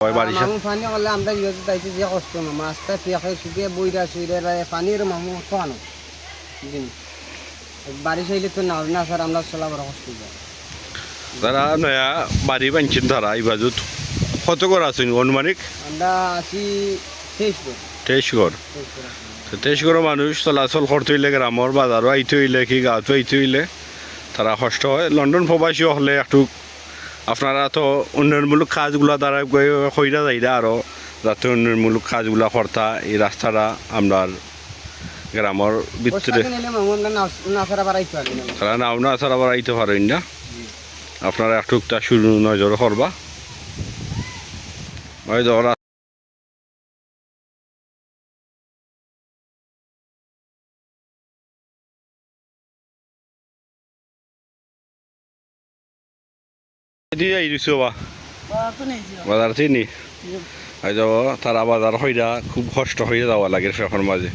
আমরা ইয়ে যে কষ্ট না মাছটা পেঁকে শুকিয়ে বইরা শুইরে পানির মামু খাওয়ানো দিন বারিশ হইলে তো না না স্যার আমরা চলা বড় কষ্ট তারা নয়া বাড়ি বানছেন তারা এই বাজুত কত করে আছেন অনুমানিক? আমরা আছি তেইশ বার তেইশ ঘর তেইশ বার আছি। তো ঘর মানুষ চলাচল করতে হইলে গ্রামর বাজারও আইতে হইলে কি গাঁতো আইতে হইলে তারা কষ্ট হয়। লন্ডন প্রবাসীও হলে একটু আপনারা তো উন্নয়নমূলক কাজগুলো দ্বারা হইরা যাইরা আরও যাতে উন্নয়নমূলক কাজগুলো কর্তা এই রাস্তাটা আপনার গ্রামের ভিতরে বাড়াইতে তারা নাও না ছাড়া আবার আইতে পারেন না। আপনারা একটু তা শুরু নজর করবা। ধরা দিয়ে আই দিছো বা বাজার চিনি? যাব তারা বাজার হইরা খুব কষ্ট হয়ে যাওয়া লাগে মাঝে।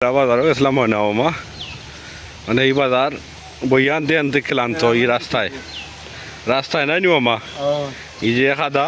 বাজারও গেছিলাম হয় না ওমা মানে এই বাজার বইয়া আনতে আনতে তো এই রাস্তায় রাস্তায় নাই নি মামা এই যে খাদা